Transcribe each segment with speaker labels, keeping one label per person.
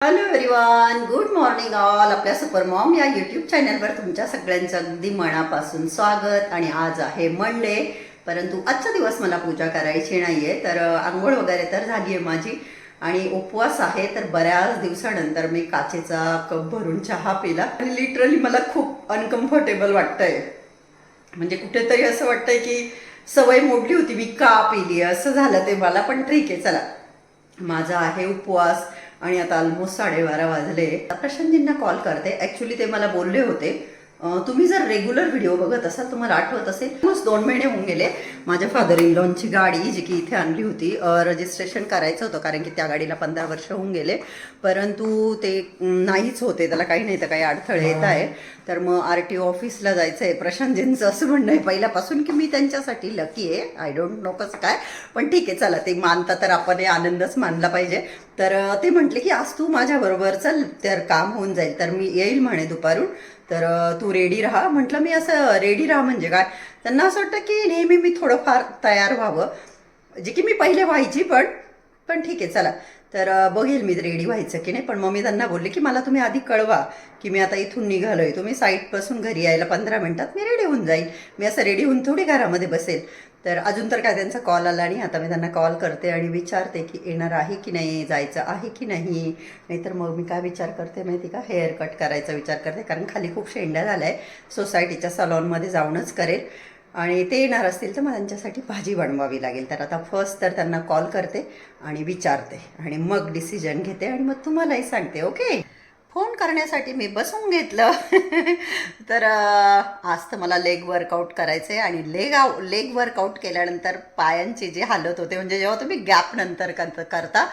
Speaker 1: Hello everyone good morning all आपल्या super mom या YouTube चॅनलवर तुमच्या सगळ्यांचं अगदी मनापासून स्वागत. आणि आज आहे मंडे परंतु आजचा दिवस मला पूजा करायची नाहीये तर आंघोळ वगैरे तर झाली आहे माझी. आणि उपवास आहे तर बऱ्याच दिवसानंतर मी काचेचा कप भरून चहा पिला. आणि लिटरली मला खूप अनकम्फर्टेबल वाटतंय. म्हणजे कुठेतरी असं वाटतंय की सवय मोडली होती मी का पिली? असं झालं ते मला पण ठीक आहे चला. माझा आहे उपवास. आणि आता ऑलमोस्ट साडेबारा वाजले. प्रशांतजींना कॉल करते. ॲक्च्युली ते मला बोलले होते. तुम्ही जर रेग्युलर व्हिडिओ बघत असाल तुम्हाला आठवत असेल मस्त दोन महिने होऊन गेले. माझ्या फादर इन लॉनची गाडी जी की इथे आणली होती रजिस्ट्रेशन करायचं होतं कारण की त्या गाडीला पंधरा वर्ष होऊन गेले. परंतु ते नाहीच होते. त्याला काही नाही तर काही अडथळे येत आहे. तर मग आर टी ओ ऑफिसला जायचं आहे प्रशांतजींचं असं म्हणणं आहे पहिल्यापासून की मी त्यांच्यासाठी लकी आहे. आय डोंट नो कसं काय. पण ठीक आहे चला ते मानता तर आपण हे आनंदच मानला पाहिजे. तर ते म्हटले की आज तू माझ्याबरोबर चल तर काम होऊन जाईल. तर मी येईल म्हणे दुपारून. तर तू रेडी राहा. म्हटलं मी असं रेडी राहा म्हणजे काय? त्यांना असं वाटतं की नेहमी मी थोडंफार तयार व्हावं. जे की मी पहिले व्हायची पण पण ठीक आहे चला. तर बघेल मी रेडी व्हायचं की नाही. पण मग मी त्यांना बोलले की मला तुम्ही आधी कळवा की मी आता इथून निघालो आहे तुम्ही साईटपासून घरी यायला पंधरा मिनटात मी रेडी होऊन जाईल. मी असं रेडी होऊन थोडी घरामध्ये बसेल. तर अजून तर काय त्यांचा कॉल आला नाही. आता मी त्यांना कॉल करते आणि विचारते की येणार आहे की नाही जायचं आहे की नाही? नाहीतर मग मी काय विचार करते माहिती का? हेअर कट करायचा विचार करते. कारण खाली खूप शेंड्या झाल्या आहे सोसायटीच्या सलॉनमध्ये जाऊनच करेल. आणि ते येणार असतील तर मग त्यांच्यासाठी भाजी बनवावी लागेल. तर आता फर्स्ट तर त्यांना कॉल करते आणि विचारते. आणि मग डिसिजन घेते आणि मग तुम्हालाही सांगते ओके फोन करण्यासाठी मी बसून घेतलं. तर आज तर मला लेग वर्कआउट करायचं आहे आणि लेग आउ लेग वर्कआउट केल्यानंतर पायांची जी हालत होते म्हणजे जेव्हा तुम्ही गॅप नंतर करता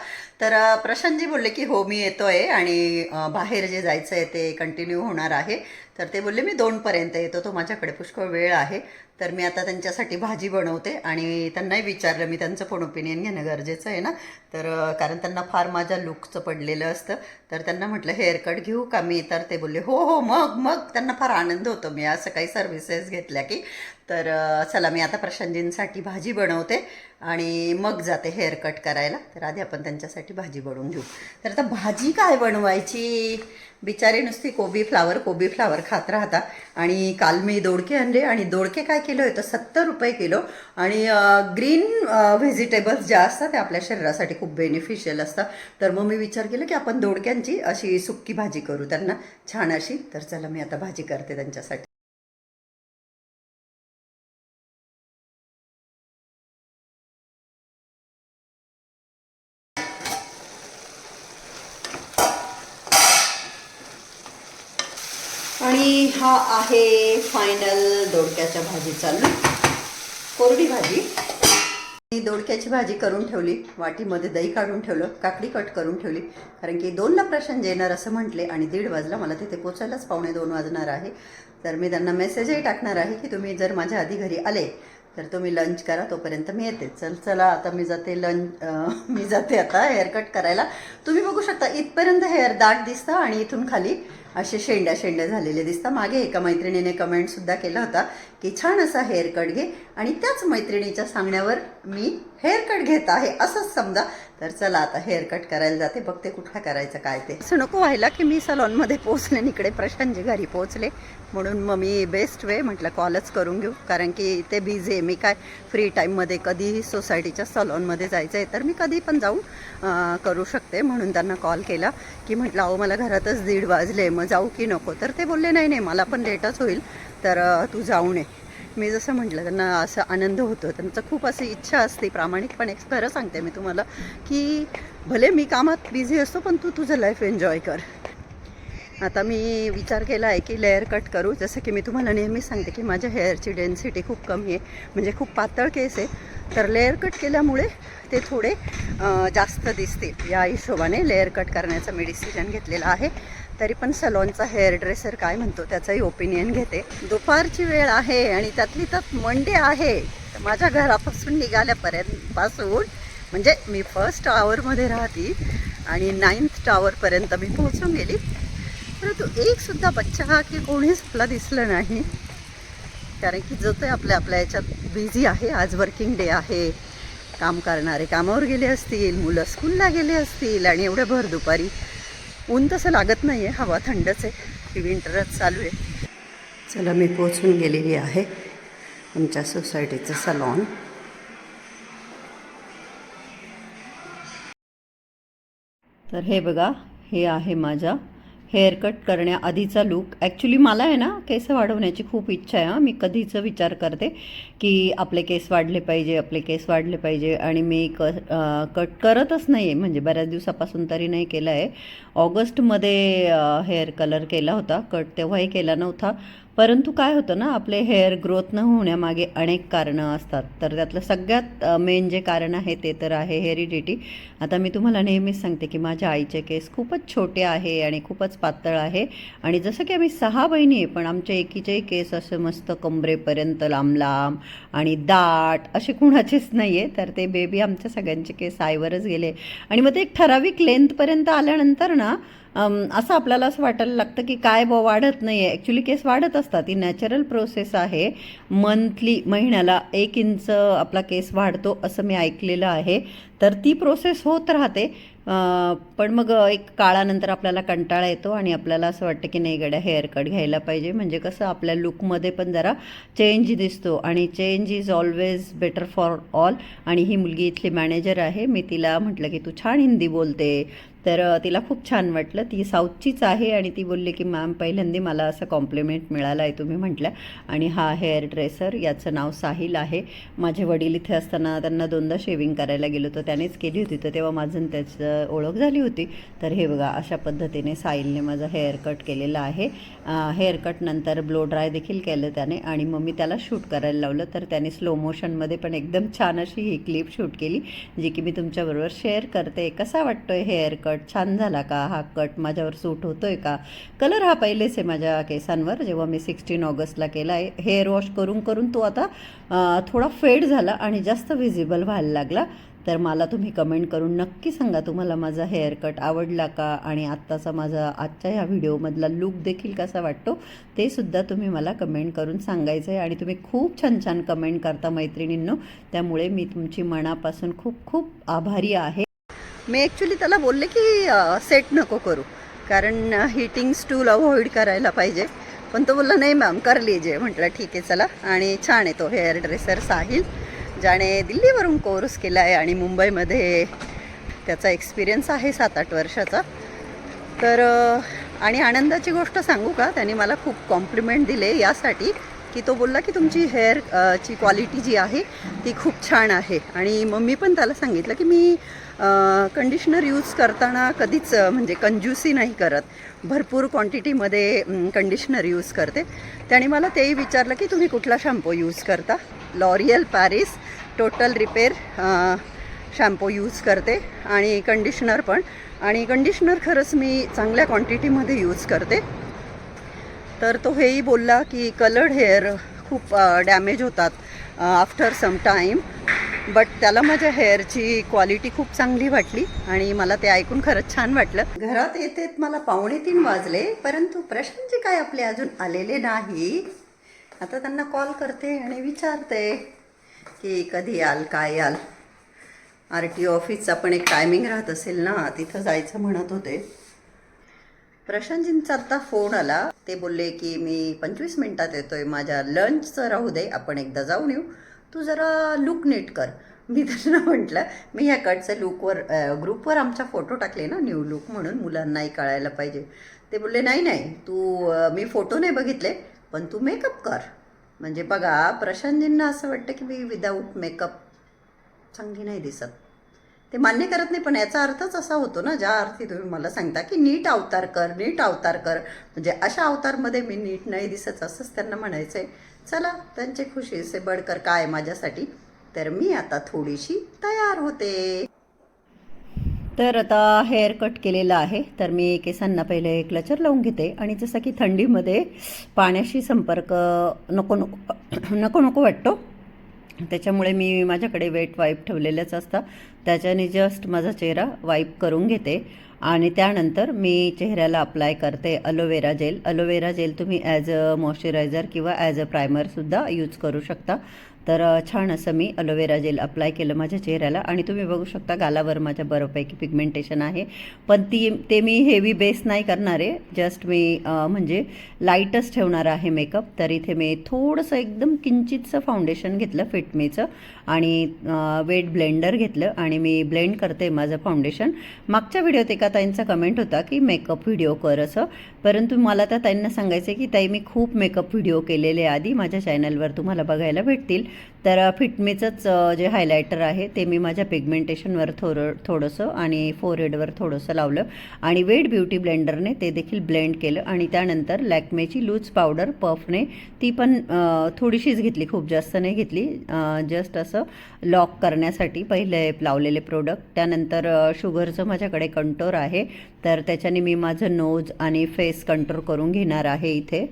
Speaker 1: तर प्रशांतजी बोलले की हो मी येतो आहे आणि बाहेर जे जायचं आहे ते कंटिन्यू होणार आहे. तर ते बोलले मी दोनपर्यंत येतो तो माझ्याकडे पुष्कळ वेळ आहे. तर मी आता त्यांच्यासाठी भाजी बनवते. आणि त्यांनाही विचारलं मी त्यांचं पण ओपिनियन घेणं गरजेचं आहे ना? तर कारण त्यांना फार माझ्या लुकचं पडलेलं असतं. तर त्यांना म्हटलं हेअरकट घेऊ का मी? तर ते बोलले हो हो मग मग. त्यांना फार आनंद होतो. मी असं काही सर्व्हिसेस घेतल्या की तर चला मी आता प्रशांतजींसाठी भाजी बनवते आणि मग जाते हेअर कट करायला. तर आधी आपण त्यांच्यासाठी भाजी बनवून घेऊ. तर आता भाजी काय बनवायची? बिचारी नुसती कोबी फ्लावर कोबी फ्लावर खात राहता. आणि काल मी दोडके आणले आणि दोडके काय केलं आहे तर सत्तर रुपये किलो. आणि ग्रीन व्हेजिटेबल्स ज्या असतात त्या आपल्या शरीरासाठी खूप बेनिफिशियल असतात. तर मग मी विचार केला की आपण दोडक्यांची अशी सुक्की भाजी करू त्यांना. छान अशी. तर चला मी आता भाजी करते त्यांच्यासाठी आणि हा आहे फायनल दोडक्याच्या भाजीचा लूक कोरडी भाजी. मी दोडक्याची भाजी करून ठेवली. वाटीमध्ये दही काढून ठेवलं. काकडी कट करून ठेवली. कारण की दोनला प्रशांत येणार असं म्हटले आणि दीड वाजला. मला तिथे पोचायलाच पावणे दोन वाजणार आहे. तर मी त्यांना मेसेजही टाकणार आहे की तुम्ही जर माझ्या आधी घरी आले तर तुम्ही लंच करा. तोपर्यंत मी येते. चल चला आता मी जाते लंच मी जाते आता हेअरकट करायला. तुम्ही बघू शकता इथपर्यंत हेअर दाट दिसतं आणि इथून खाली असे शेंड्या शेंड्या झालेले दिसतात. मागे एका मैत्रिणीने कमेंटसुद्धा केला होता की छान असा हेअरकट घे आणि त्याच मैत्रिणीच्या सांगण्यावर मी हेअर कट घेत आहे. असंच समजा. तर चला आता हेअर कट करायला जाते. बघते कुठला करायचं काय ते. असं नको व्हायला की मी सलॉनमध्ये पोहोचले आणि इकडे प्रशांतजी घरी पोहोचले. म्हणून मग मी बेस्ट वे म्हटलं कॉलच करून घेऊ. कारण की ते बिझी आहे. मी काय फ्री टाईममध्ये कधीही सोसायटीच्या सलॉनमध्ये जायचं आहे तर मी कधी पण जाऊन करू शकते. म्हणून त्यांना कॉल केला की म्हटलं अहो मला घरातच दीड वाजले. मग जाऊ की नको. तर ते बोलले नाही नाही मला पण लेटच होईल तर तू जाऊ नये. मी जसं म्हटलं त्यांना असं आनंद होतो. त्यांचं खूप अशी इच्छा असते प्रामाणिकपणे. खरं सांगते मी तुम्हाला की भले मी कामात बिझी असतो पण तू तुझं लाईफ एन्जॉय कर. आता मी विचार केला आहे की लेअर कट करू. जसं की मी तुम्हाला नेहमी सांगते की माझ्या हेअरची डेन्सिटी खूप कमी आहे म्हणजे खूप पातळ केस आहे. तर लेअर कट केल्यामुळे ते थोडे जास्त दिसतील. या हिशोबाने लेअर कट करण्याचं मी डिसिजन घेतलेलं आहे. तरी पण सलॉनचा हेअर ड्रेसर काय म्हणतो त्याचंही ओपिनियन घेते. दुपारची वेळ आहे आणि त्यातली त्यात मंडे आहे. तर माझ्या घरापासून निघाल्यापर्यंत पासून म्हणजे मी फर्स्ट टावरमध्ये राहते आणि नाईन्थ टावरपर्यंत मी पोहोचून गेली. परंतु एकसुद्धा बच्चा बच्चा की कोणीच आपला दिसलं नाही. कारण की जो ते आपल्या आपल्या याच्यात बिझी आहे आज वर्किंग डे आहे. काम करणारे कामावर गेले असतील मुलं स्कूलला गेले असतील आणि एवढ्या भर दुपारी ऊन तसं लागत नाही आहे हवा थंडच आहे ही विंटरच चालू आहे. चला मी पोचून गेलेली आहे आमच्या सोसायटीचं सलॉन. तर हे बघा हे आहे माझा हेअर कट करण्याआधीचा लूक ॲक्च्युली मला आहे ना केस वाढवण्याची खूप इच्छा आहे हां. मी कधीच विचार करते की आपले केस वाढले पाहिजे आपले केस वाढले पाहिजे. आणि मी क कट करतच नाही आहे म्हणजे बऱ्याच दिवसापासून तरी नाही केलं आहे ऑगस्टमध्ये हेअर कलर केला होता. कट तेव्हाही केला नव्हता. परंतु काय होतं ना आपले हेअर ग्रोथ न होण्यामागे अनेक कारणं असतात. तर त्यातलं सगळ्यात मेन जे कारण आहे ते तर आहे हेरिडिटी आता मी तुम्हाला नेहमीच सांगते की माझ्या आईचे केस खूपच छोटे आहे आणि खूपच पातळ आहे. आणि जसं की आम्ही सहा बहिणी आहे पण आमच्या एकीचेही केस असे मस्त कमरेपर्यंत लांब लांब आणि दाट असे कुणाचेच नाही आहे तर ते बेबी आमच्या सगळ्यांचे केस आईवरच गेले. आणि मग ते एक ठराविक लेंथपर्यंत आल्यानंतर ना असं आपल्याला असं वाटायला लागतं की काय ब वाढत नाही आहे ॲक्च्युली केस वाढत असतात. ही नॅचरल प्रोसेस आहे. मंथली महिन्याला एक इंच आपला केस वाढतो असं मी ऐकलेलं आहे. तर ती प्रोसेस होत राहते. पण मग एक काळानंतर आपल्याला कंटाळा येतो आणि आपल्याला असं वाटतं की नाही गड्या हेअर कट घ्यायला पाहिजे. म्हणजे कसं आपल्या लुकमध्ये पण जरा चेंज दिसतो आणि change is always better for all आणि ही मुलगी इथली मॅनेजर आहे. मी तिला म्हटलं की तू छान हिंदी बोलते. तर तिला खूप छान वाटलं. ती साऊथचीच आहे आणि ती बोलली की मॅम पहिल्यांदा मला असं कॉम्प्लिमेंट मिळालं आहे तुम्ही म्हटल्या आणि हा हेअर ड्रेसर याचं नाव साहिल आहे. माझे वडील इथे असताना त्यांना दोनदा शेविंग करायला गेलो तर त्यानेच केली होती. तर तेव्हा माझं त्याचं ओळख झाली होती. तर हे बघा अशा पद्धतीने साहिलने माझं हेअर कट केलेलं आहे. हेअर कटनंतर ब्लो ड्राय देखील केलं त्याने आणि मग मी त्याला शूट करायला लावलं. तर त्याने स्लो मोशनमध्ये पण एकदम छान अशी ही क्लिप शूट केली जी की मी तुमच्याबरोबर शेअर करते. कसा वाटतोय हेअर कट? कट छान झाला का? हा कट माझ्यावर सूट होतो आहे का? कलर हा पहिलेच आहे माझ्या केसांवर जेव्हा मी सिक्स्टीन ऑगस्टला केला. आहे हेअर वॉश करून करून तो आता थोडा फेड झाला आणि जास्त व्हिजिबल व्हायला लागला. तर मला तुम्ही कमेंट करून नक्की सांगा तुम्हाला माझा हेअर कट आवडला का? आणि आत्ताचा माझा आजच्या ह्या व्हिडिओमधला लूक देखील कसा वाटतो? ते सुद्धा तुम्ही मला कमेंट करून सांगायचं आहे आणि तुम्ही खूप छान छान कमेंट करता मैत्रिणींनो. त्यामुळे मी तुमची मनापासून खूप खूप आभारी आहे. मी ॲक्च्युली त्याला बोलले की सेट नको करू. कारण हिटिंग स्टूल अवॉइड करायला पाहिजे. पण तो बोलला नाही मॅम कर लिजे म्हटलं ठीक आहे चला. आणि छान आहे तो हेअर ड्रेसर साहिल ज्याने दिल्लीवरून कोर्स केला आहे आणि मुंबईमध्ये त्याचा एक्सपिरियन्स आहे सात आठ वर्षाचा. तर आणि आनंदाची गोष्ट सांगू का? त्याने मला खूप कॉम्प्लिमेंट दिले यासाठी. की तो बोलला की तुमची हेअर ची क्वालिटी जी आहे ती खूप छान आहे. आणि मग मी पण त्याला सांगितलं की मी कंडिशनर यूज करताना कधीच म्हणजे कंजूसी नाही करत. भरपूर क्वांटिटीमध्ये कंडिशनर यूज करते. त्याने मला तेही विचारलं की तुम्ही कुठला शॅम्पू यूज करता? L'Oreal Paris total repair shampoo use करते. आणि कंडिशनर पण. आणि कंडिशनर खरंच मी चांगल्या क्वांटिटीमध्ये यूज करते. तर तो हेही बोलला की कलर्ड हेअर खूप डॅमेज होतात आफ्टर सम टाईम बट त्याला माझ्या हेअरची क्वालिटी खूप चांगली वाटली आणि मला ते ऐकून खरंच छान वाटलं. घरात येते मला पावणे तीन वाजले परंतु प्रश्नचे काय आपले अजून आलेले नाही. आता त्यांना कॉल करते आणि विचारते की कधी याल काय याल. आर टी ऑफिसचा पण एक टायमिंग राहत असेल ना तिथं जायचं म्हणत होते. प्रशांतजींचा आत्ता फोन आला. ते बोलले की मी पंचवीस मिनिटात येतोय. माझ्या लंचचं राहू दे. आपण एकदा जाऊन येऊ. तू जरा लुक नीट कर. मी त्यांना म्हटलं मी ह्या कटच्या लुकवर ग्रुपवर आमच्या फोटो टाकले ना न्यू लुक म्हणून. मुलांनाही कळायला पाहिजे. ते बोलले नाही नाही. तू मी फोटो नाही बघितले पण तू मेकअप कर. म्हणजे बघा प्रशांतजींना असं वाटतं की मी विदाऊट मेकअप चांगली नाही दिसत. ते मान्य करत नाही पण याचा अर्थच असा होतो ना ज्या अर्थी तुम्ही मला सांगता की नीट अवतार कर नीट अवतार कर. म्हणजे अशा अवतारमध्ये मी नीट नाही दिसत असंच त्यांना म्हणायचं आहे चला त्यांचे खुशी बडकर काय माझ्यासाठी. तर मी आता थोडीशी तयार होते. तर आता हेअर कट केलेलं आहे. तर मी केसांना पहिले एक लचर लावून घेते आणि जसं की थंडीमध्ये पाण्याशी संपर्क नको नको नको नको वाटतो त्याच्यामुळे मी माझ्याकडे वेट वाईप ठेवलेलेच असतं. त्याच्याने जस्ट माझा चेहरा वाईप करून घेते. आणि त्यानंतर मी चेहऱ्याला अप्लाय करते aloe vera gel aloe vera gel तुम्ही ॲज अ मॉइश्चरायझर किंवा ॲज अ प्रायमरसुद्धा यूज करू शकता. तर छान असं मी अलोवेरा जेल अप्लाय केलं माझ्या चेहऱ्याला आणि तुम्ही बघू शकता गालावर माझ्या बऱ्यापैकी पिगमेंटेशन आहे. पण ती ते मी हेवी बेस नाही करणार आहे. जस्ट मी म्हणजे लाईटच ठेवणार आहे मेकअप तर इथे मी थोडंसं एकदम किंचितचं फाउंडेशन घेतलं फिटमीचं आणि वेट ब्लेंडर घेतलं आणि मी ब्लेंड करते माझं फाउंडेशन मागच्या व्हिडिओत एका ताईंचा कमेंट होता की मेकअप व्हिडिओ कर असं. परंतु मला त्या ताईंना सांगायचं आहे की ताई मी खूप मेकअप व्हिडिओ केलेले आधी. माझ्या चॅनलवर तुम्हाला बघायला भेटतील. तर फिटमीचंच जे हायलायटर आहे ते मी माझ्या पिगमेंटेशनवर थोडं थोडंसं आणि फोरहेडवर थोडंसं लावलं आणि वेट ब्युटी ब्लेंडरने ते देखील ब्लेंड केलं आणि त्यानंतर लॅक्मेची लूज पावडर पफने ती पण थोडीशीच घेतली खूप जास्त नाही घेतली जस्ट असं लॉक करण्यासाठी पहिले लावलेले प्रोडक्ट त्यानंतर शुगरचं माझ्याकडे कंटोर आहे तर त्याच्याने मी माझं नोज आणि फेस कंट्रोल करून घेणार आहे इथे.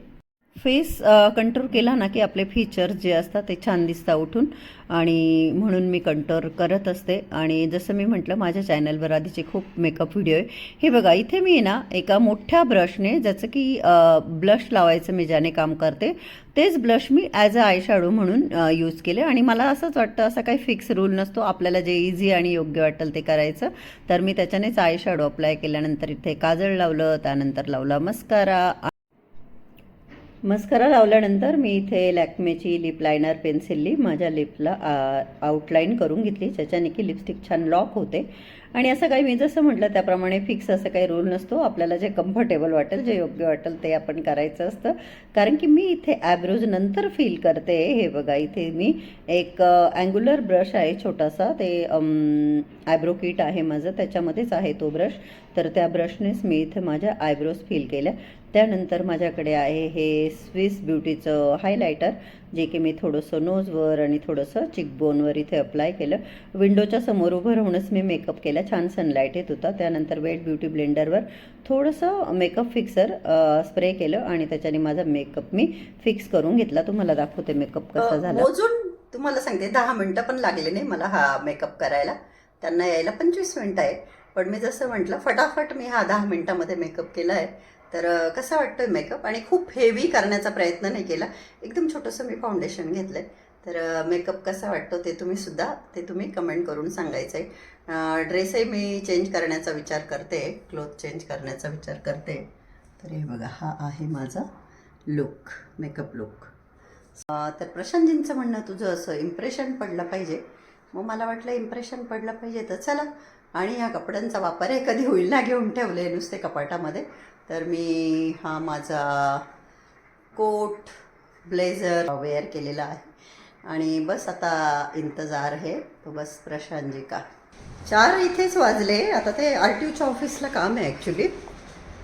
Speaker 1: फेस कंट्रोल केला ना की आपले फीचर्स जे असतात ते छान दिसतात उठून. आणि म्हणून मी कंट्रोल करत असते. आणि जसं मी म्हटलं माझ्या चॅनलवर आधीचे खूप मेकअप व्हिडिओ आहे. हे बघा इथे मी ना एका मोठ्या ब्रशने ज्याचं की ब्लश लावायचं मी ज्याने काम करते तेच ब्लश मी ॲज अ आय शॅडो म्हणून यूज केले. आणि मला असंच वाटतं असा काही फिक्स रूल नसतो. आपल्याला जे इझी आणि योग्य वाटेल ते करायचं. तर मी त्याच्यानेच आय शॅडो अप्लाय केल्यानंतर इथे काजळ लावलं त्यानंतर लावला मस्कारा मस्करा लावल्यानंतर मी इथे लॅक्मेची लिप लायनर पेन्सिलनी माझ्या लिपला आउटलाईन करून घेतली. ज्याच्याने की लिपस्टिक छान लॉक होते. आणि असं काही मी जसं म्हटलं त्याप्रमाणे फिक्स असं काही रूल नसतो. आपल्याला जे कम्फर्टेबल वाटेल जे योग्य वाटेल ते आपण करायचं असतं. कारण की मी इथे ॲब्रोज नंतर फील करते. हे बघा इथे मी एक अँग्युलर ब्रश आहे छोटासा. ते ॲब्रो किट आहे माझं. त्याच्यामध्येच आहे तो ब्रश तर त्या ब्रशनेच मी इथे माझ्या आयब्रोज फील केल्या. त्यानंतर माझ्याकडे आहे हे स्विस ब्युटीचं हायलायटर जे की मी थोडंसं नोजवर आणि थोडंसं चिकबोनवर इथे अप्लाय केलं. विंडोच्या समोर उभं राहूनच मी मेकअप केला. छान सनलाईट येत होता. त्यानंतर वेट ब्युटी ब्लेंडरवर थोडंसं मेकअप फिक्सर स्प्रे केलं आणि त्याच्याने माझा मेकअप मी फिक्स करून घेतला. तुम्हाला दाखवते मेकअप कसा झाला.
Speaker 2: मोजून तुम्हाला सांगते दहा मिनिटं पण लागले नाही मला हा मेकअप करायला. त्यांना यायला पंचवीस मिनिटं आहे पण मी जसं म्हटलं फटाफट मी हा दहा मिनिटामध्ये मेकअप केला आहे. तर अं, कसा वाटतोय मेकअप? आणि खूप हेवी करण्याचा प्रयत्न नाही केला. एकदम छोटंसं मी फाउंडेशन घेतलं आहे तर मेकअप कसा वाटतो ते तुम्ही सुद्धा ते तुम्ही कमेंट करून सांगायचं आहे ड्रेसही मी चेंज करण्याचा विचार करते. क्लोथ चेंज करण्याचा विचार करते. तर हे बघा हा आहे माझा लुक मेकअप लुक तर प्रशांतजींचं म्हणणं तुझं असं इम्प्रेशन पडलं पाहिजे. मग मला वाटलं इम्प्रेशन पडलं पाहिजे तर चला. आणि ह्या कपड्यांचा वापर हे कधी होईल ना घेऊन ठेवले नुसते कपाटामध्ये. तर मी हा माझा कोट ब्लेझर वेअर केलेला आहे. आणि बस आता इंतजार आहे. तो बस प्रशांतजी का चार इथेच वाजले. आता ते आर टी ओच्या ऑफिसला काम आहे ॲक्च्युली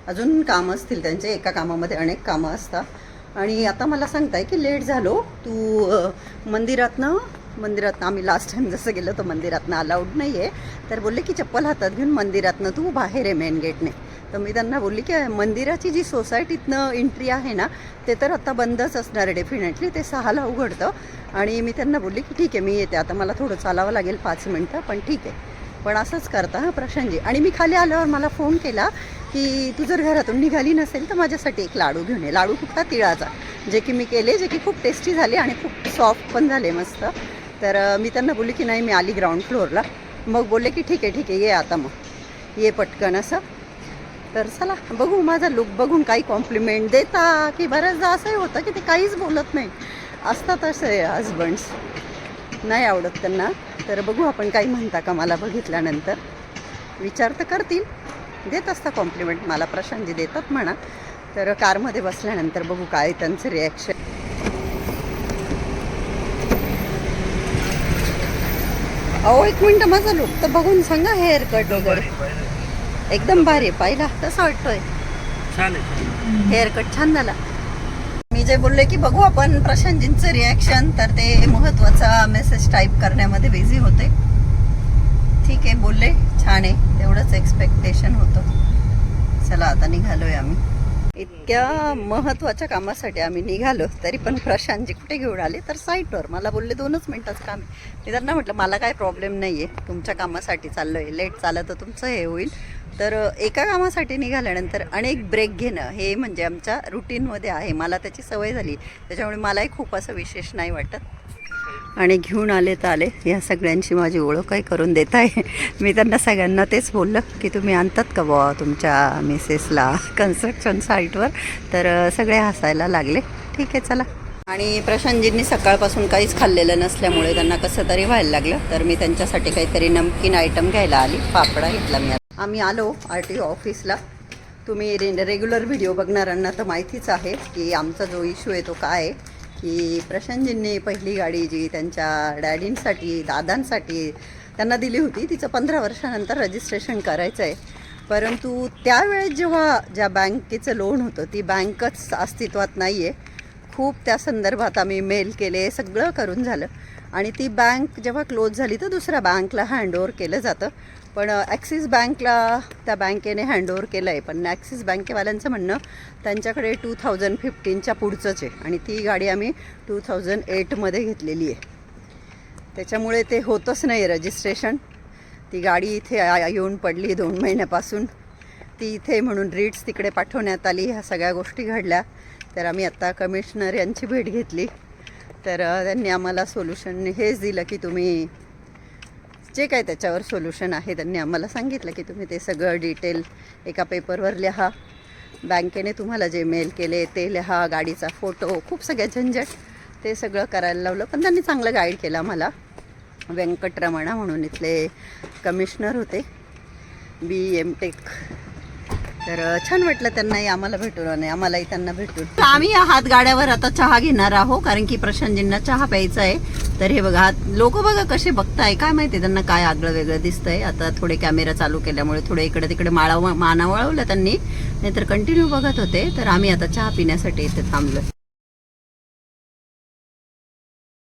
Speaker 2: अजून कामं असतील त्यांचे. एका कामामध्ये अनेक कामं असतात. आणि आता मला सांगताय की लेट झालो. तू मंदिरातनं मंदिरातनं आम्ही लास्ट टाइम जसं गेलो तर मंदिरातनं अलाउड नाही आहे तर बोलले की चप्पल हातात घेऊन मंदिरातनं तू बाहेर आहे मेन गेटने तर मी त्यांना बोलली की मंदिराची जी सोसायटीतनं एंट्री आहे ना ते तर आता बंदच असणार आहे डेफिनेटली ते सहाला उघडतं. आणि मी त्यांना बोलली की ठीक आहे मी येते. आता मला थोडं चालावं लागेल पाच मिनटं पण ठीक आहे. पण असंच करता हां प्रशांतजी. आणि मी खाली आल्यावर मला फोन केला की तू जर घरातून निघाली नसेल तर माझ्यासाठी एक लाडू घेऊन ये. लाडू कुठला तिळाचा जे की मी केले जे की खूप टेस्टी झाले आणि खूप सॉफ्ट पण झाले मस्त. तर मी त्यांना बोलली की नाही मी आली ग्राउंड फ्लोअरला मग बोलले की ठीक आहे ठीक आहे ये आता मग. ये पटकन असं. तर चला बघू माझा लुक बघून काही कॉम्प्लिमेंट देता की बऱ्याचदा असंही होतं की ते काहीच बोलत नाही. असतात असे हजबंड्स नाही आवडत त्यांना. तर बघू आपण काही म्हणता का मला बघितल्यानंतर. विचार तर करतील. देत असता कॉम्प्लिमेंट मला प्रशांतजी देतात म्हणा. तर कारमध्ये बसल्यानंतर बघू काय त्यांचं रिॲक्शन अहो एक मिनटं माझा लुक तर बघून सांगा हेअर कट वगैरे. एकदम भारी पाहिला. तसा वाटतोय.
Speaker 3: छान
Speaker 2: हेअर कट छान झाला. मी जे बोलले की बघू आपण प्रशांतजींचं रिॲक्शन तर ते महत्त्वाचा मेसेज टाईप करण्यामध्ये बिझी होते. ठीक आहे बोलले. छान आहे. तेवढंच एक्सपेक्टेशन होतं. चला आता निघालोय आम्ही. इतक्या महत्त्वाच्या कामासाठी आम्ही निघालो तरी पण प्रशांतजी कुठे घेऊन आले? तर साईटवर. मला बोलले दोनच मिनटाचं काम आहे. मी त्यांना म्हटलं मला काय प्रॉब्लेम नाही आहे तुमच्या कामासाठी चाललो आहे लेट चाललं तर तुमचं हे होईल. तर एका कामासाठी निघाल्यानंतर अनेक ब्रेक घेणं हे म्हणजे आमच्या रुटीनमध्ये आहे. मला त्याची सवय झाली. त्याच्यामुळे मलाही खूप असं विशेष नाही वाटत. आणि घेऊन आले तर आले. या सगळ्यांची माझी ओळख काही करून देत आहे. मी त्यांना सगळ्यांना तेच बोललं की तुम्ही आणतात का बुवा तुमच्या मिसेसला कन्स्ट्रक्शन साईटवर तर सगळे हसायला लागले. ठीक आहे चला. आणि प्रशांतजींनी सकाळपासून काहीच खाल्लेलं नसल्यामुळे त्यांना कसं तरी व्हायला लागलं. तर मी त्यांच्यासाठी काहीतरी नमकीन आयटम घ्यायला आली. पापडा घेतला मी आम्ही आलो आर टी ओ ऑफिसला. तुम्ही रे रेग्युलर व्हिडिओ बघणाऱ्यांना तर माहितीच आहे की आमचा जो इश्यू आहे तो काय आहे. की प्रशांतजींनी पहिली गाडी जी त्यांच्या डॅडींसाठी दादांसाठी त्यांना दिली होती तिचं पंधरा वर्षानंतर रजिस्ट्रेशन करायचं आहे परंतु त्यावेळेस जेव्हा ज्या बँकेचं लोन होतं ती बँकच अस्तित्वात नाही आहे खूप त्या संदर्भात आम्ही मेल केले सगळं करून झालं. आणि ती बँक जेव्हा क्लोज झाली तर दुसऱ्या बँकला हँडओव्हर केलं जातं. पण ॲक्सिस बँकला त्या बँकेने हँडओव्हर केलं आहे पण ॲक्सिस बँकेवाल्यांचं म्हणणं त्यांच्याकडे टू थाउजंड फिफ्टीनच्या पुढचंच आहे. आणि ती गाडी आम्ही टू थाउजंड एटमध्ये घेतलेली आहे. त्याच्यामुळे ते होतच नाही रजिस्ट्रेशन ती गाडी इथे येऊन पडली दोन महिन्यापासून. ती इथे म्हणून रीड्स तिकडे पाठवण्यात आली ह्या सगळ्या गोष्टी घडल्या. तर आम्ही आत्ता कमिशनर यांची भेट घेतली. तर त्यांनी आम्हाला सोल्युशन हेच दिलं की तुम्ही जे काय त्याच्यावर सोल्युशन आहे त्यांनी आम्हाला सांगितलं की तुम्ही ते सगळं डिटेल एका पेपरवर लिहा. बँकेने तुम्हाला जे मेल केले ते लिहा गाडीचा फोटो खूप सगळ्या झंझट ते सगळं करायला लावलं. पण त्यांनी चांगलं गाईड केलं आम्हाला. व्यंकटरमणा म्हणून इथले कमिशनर होते. बी एम टेक तर छान वाटलं त्यांनाही आम्हाला भेटून आणि आम्हालाही त्यांना भेटून. तर आम्ही हात गाड्यावर आता चहा घेणार आहोत कारण की प्रशांतजींना चहा प्यायचा आहे. तर हे बघा हात लोक बघा कसे बघताय काय माहिती त्यांना काय आगळं वेगळं दिसतंय. आता थोडे कॅमेरा चालू केल्यामुळे थोडे इकडे तिकडे माळा माना वळवलं त्यांनी. नाहीतर कंटिन्यू बघत होते. तर आम्ही आता चहा पिण्यासाठी इथे थांबलो